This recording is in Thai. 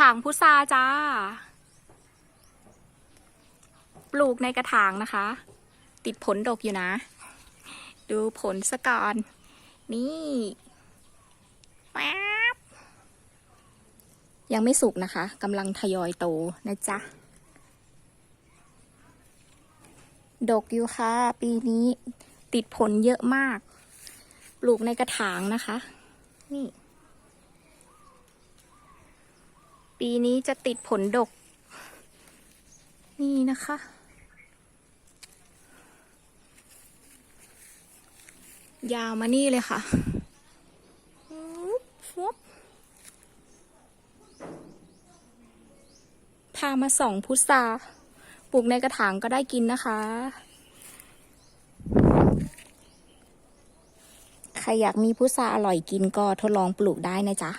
ถางพุทราจ้า ปลูกในกระถางนะคะ ติดผลดกอยู่นะ ดูผลสะก่อน นี่แป๊บยังไม่สุกนะคะกำลังทยอยโตนะจ๊ะ ดกอยู่ค่ะ ปีนี้ติดผลเยอะมาก ปลูกในกระถางนะคะ นี่ ปีนี้จะติดผลดก นี่นะคะ ยาวมานี่เลยค่ะฟุ๊บฟุ๊บพามาส่องพุทราปลูกในกระถางก็ได้กินนะคะ ใครอยากมีพุทราอร่อยกินก็ทดลองปลูกได้นะจ๊ะ